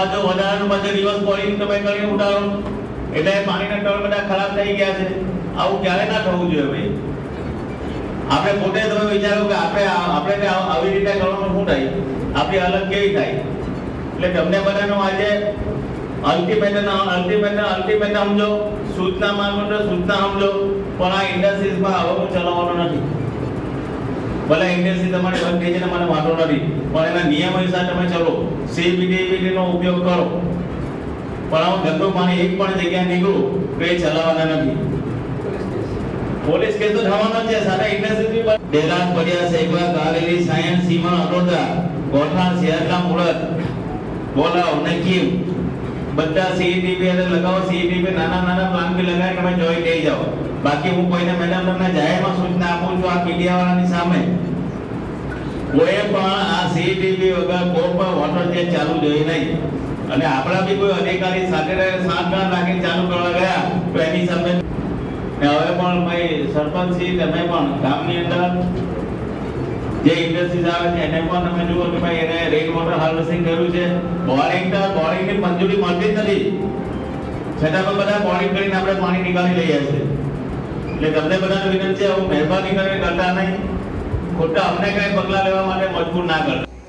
પાછું વધારાનું પાછો રિવર્સ બોલિંગ તમે કરી ઉડાડો એટલે પાણીના તળ બધા ખરાબ થઈ ગયા છે. આવું ક્યારે ના થવું જોઈએ ભાઈ? આપણે પોતે તમે વિચારો કે આપણે આપણે આવી રીતે કરવાનું શું થાય? આપણી હાલત કેવી થાય? એટલે તમને બધાનો આજે અલ્ટિમેટ અલ્ટિમેટ અલ્ટિમેટ સમજો. સૂચના તો સૂચના સમજો. પણ આ ઇન્ડસ્ટ્રીઝમાં હવે હું ચલાવવાનો નથી. ભલે ઇન્ડસ્ટ્રી તમારી બંધ થઈ છે મને વાંધો નથી, પણ એના નિયમ અનુસાર તમે ચલો. સીબીડીબીડી નો ઉપયોગ કરો. પણ આવું ધંધો પાણી એક પણ જગ્યાએ નીકળું, તો એ ચલાવવાના નથી. પોલીસ કેસ તો થવાનો છે. સાથે ઇન્ડસ્ટ્રી ડેરાન પડ્યા સેગવા કારેલી સાયન્સ સીમા અરોડા ગોઠાણ, શહેરના મુરત બોલાવ નકીમ બધા સીઈટીપી એટલે લગાવો. સીઈટીપી નાના નાના પ્લાન બી લગાવી તમે જોઈ લઈ જાઓ. બાકી હું કોઈને મેડમ તમને જાહેરમાં સૂચના આપું છું, આ મીડિયાવાળાની સામે. કોઈ પણ આ સીઈટીપી વગર કોઈ પણ વોટર ચેક ચાલુ જોઈએ નહીં. અને આપણા બી કોઈ અધિકારી સાથે સાત ગાંઠ ચાલુ કરવા ગયા, તો એની સામે ને હવે પણ ભાઈ સરપંચ શ્રી, તમે પણ ગામની અંદર જે ઇન્ડસ્ટ્રીઝ આવે છે, એને પણ તમે જુઓ કે ભાઈ એને રેન વોટર હાર્વેસ્ટિંગ કર્યું છે. બોરિંગ તો બોરિંગની મંજૂરી મળતી જ નથી. છતાં પણ બધા બોરિંગ કરીને આપણે પાણી નીકાળી લઈએ છીએ. એટલે તમને બધાને વિનંતી છે આવું મહેરબાની કરીને કરતા નહીં. ખોટા અમને કઈ પગલા લેવા માટે મજબૂર ના કરતા